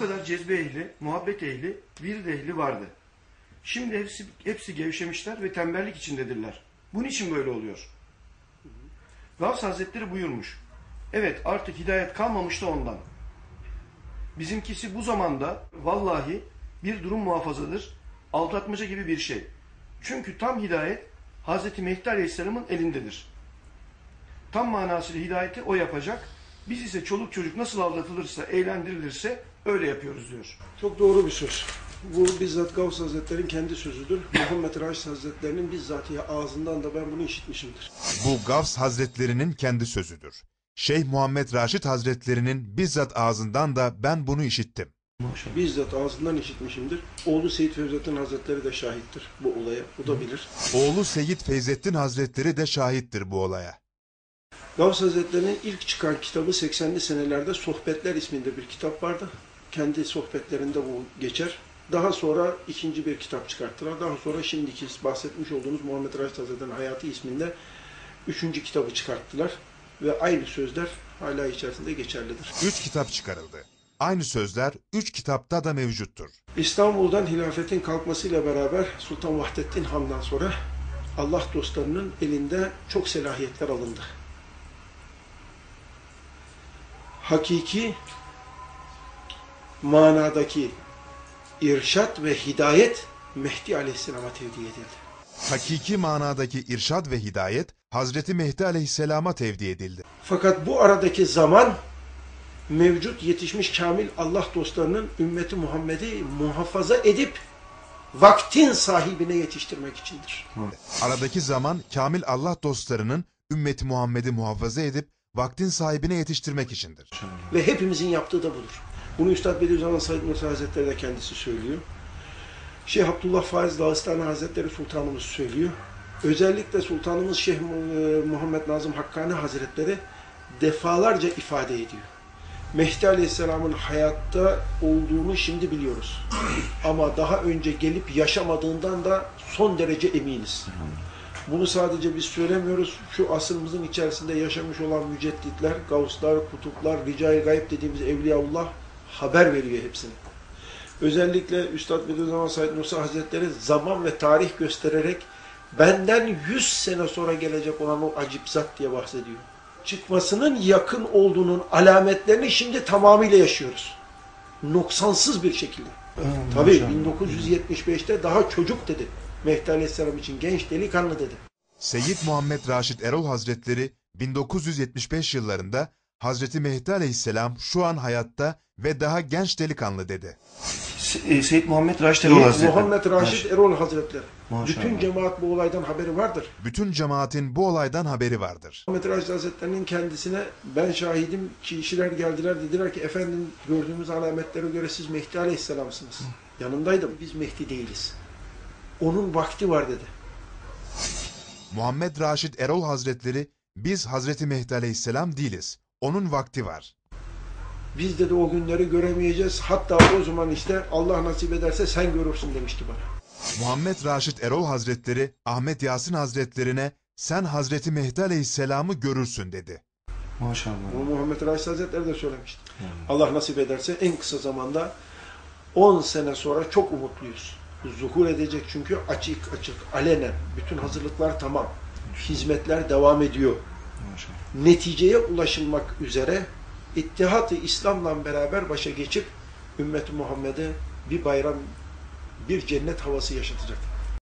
kadar cezbe ehli, muhabbet ehli, virid ehli vardı. Şimdi hepsi, hepsi gevşemişler ve tembellik içindedirler. Bunun için böyle oluyor. Gavs Hazretleri buyurmuş. Evet artık hidayet kalmamış da ondan. Bizimkisi bu zamanda vallahi bir durum muhafazadır. Aldatmaca gibi bir şey. Çünkü tam hidayet Hazreti Mehdi Aleyhisselam'ın elindedir. Tam manasıyla hidayeti o yapacak. Biz ise çoluk çocuk nasıl aldatılırsa, eğlendirilirse öyle yapıyoruz diyor. Çok doğru bir söz. Bu bizzat Gavs Hazretleri'nin kendi sözüdür. Muhammed Raşid Hazretleri'nin bizzatihi ağzından da ben bunu işitmişimdir. Bu Gavs Hazretlerinin kendi sözüdür. Şeyh Muhammed Raşid Hazretlerinin bizzat ağzından da ben bunu işittim. Maşallah. Bizzat ağzından işitmişimdir. Oğlu Seyyid Fevzettin Hazretleri de şahittir bu olaya. O da bilir. Oğlu Seyyid Feyzettin Hazretleri de şahittir bu olaya. Gavs Hazretleri'nin ilk çıkan kitabı 80'li senelerde Sohbetler isminde bir kitap vardı. Kendi sohbetlerinde bu geçer. Daha sonra ikinci bir kitap çıkarttılar. Daha sonra şimdiki bahsetmiş olduğunuz Muhammed Raşid Hazretleri'nin Hayatı isminde üçüncü kitabı çıkarttılar. Ve aynı sözler hala içerisinde geçerlidir. Üç kitap çıkarıldı. Aynı sözler üç kitapta da mevcuttur. İstanbul'dan hilafetin kalkmasıyla beraber Sultan Vahdettin Han'dan sonra Allah dostlarının elinde çok selahiyetler alındı. Hakiki manadaki irşat ve hidayet Mehdi Aleyhisselam'a tevdi edildi. Hakiki manadaki irşad ve hidayet Hazreti Mehdi Aleyhisselam'a tevdi edildi. Fakat bu aradaki zaman mevcut yetişmiş kamil Allah dostlarının ümmeti Muhammed'i muhafaza edip vaktin sahibine yetiştirmek içindir. Aradaki zaman kamil Allah dostlarının ümmeti Muhammed'i muhafaza edip vaktin sahibine yetiştirmek içindir. Ve hepimizin yaptığı da budur. Bunu Üstad Bediüzzaman Said Nursi Hazretleri de kendisi söylüyor. Şeyh Abdullah Faiz Dağıstani Hazretleri Sultanımız söylüyor. Özellikle Sultanımız Şeyh Mu- Muhammed Nazım Hakkani Hazretleri defalarca ifade ediyor. Mehdi Aleyhisselam'ın hayatta olduğunu şimdi biliyoruz. Ama daha önce gelip yaşamadığından da son derece eminiz. Bunu sadece biz söylemiyoruz. Şu asrımızın içerisinde yaşamış olan mücedditler, gavuslar, kutuplar, ricai gayb dediğimiz Evliyaullah haber veriyor hepsini. Özellikle Üstad Bediüzzaman Said Nursi Hazretleri zaman ve tarih göstererek benden 100 sene sonra gelecek olan o acip zat diye bahsediyor. Çıkmasının yakın olduğunun alametlerini şimdi tamamıyla yaşıyoruz. Noksansız bir şekilde. Tabii 1975'te daha çocuk dedi. Mehdi Aleyhisselam için genç delikanlı dedi. Seyyid Muhammed Raşid Erol Hazretleri 1975 yıllarında Hazreti Mehdi Aleyhisselam şu an hayatta ve daha genç delikanlı dedi. Se- e, Seyyid Muhammed Raşid Erol Hazretleri. Muhammed Raşid Erol Hazretleri. Maşallah. Bütün cemaat bu olaydan haberi vardır. Bütün cemaatin bu olaydan haberi vardır. Muhammed Raşid Hazretleri'nin kendisine ben şahidim kişiler geldiler dediler ki efendim gördüğümüz alametlere göre siz Mehdi Aleyhisselam'sınız. Yanındaydım. Biz Mehdi değiliz. Onun vakti var dedi. Muhammed Raşid Erol Hazretleri biz Hazreti Mehdi Aleyhisselam değiliz. Onun vakti var. Biz dedi o günleri göremeyeceğiz. Hatta o zaman işte Allah nasip ederse sen görürsün demişti bana. Muhammed Raşid Erol Hazretleri Ahmet Yasin Hazretlerine sen Hazreti Mehdi Aleyhisselam'ı görürsün dedi. Maşallah. Bunu Muhammed Raşid Hazretleri de söylemişti. Allah nasip ederse en kısa zamanda 10 sene sonra çok umutluyuz. Zuhur edecek çünkü açık açık, alenen. Bütün hazırlıklar tamam. Hizmetler devam ediyor. Neticeye ulaşılmak üzere İttihat-ı İslam'la beraber başa geçip ümmeti Muhammed'e bir bayram, bir cennet havası yaşatacak.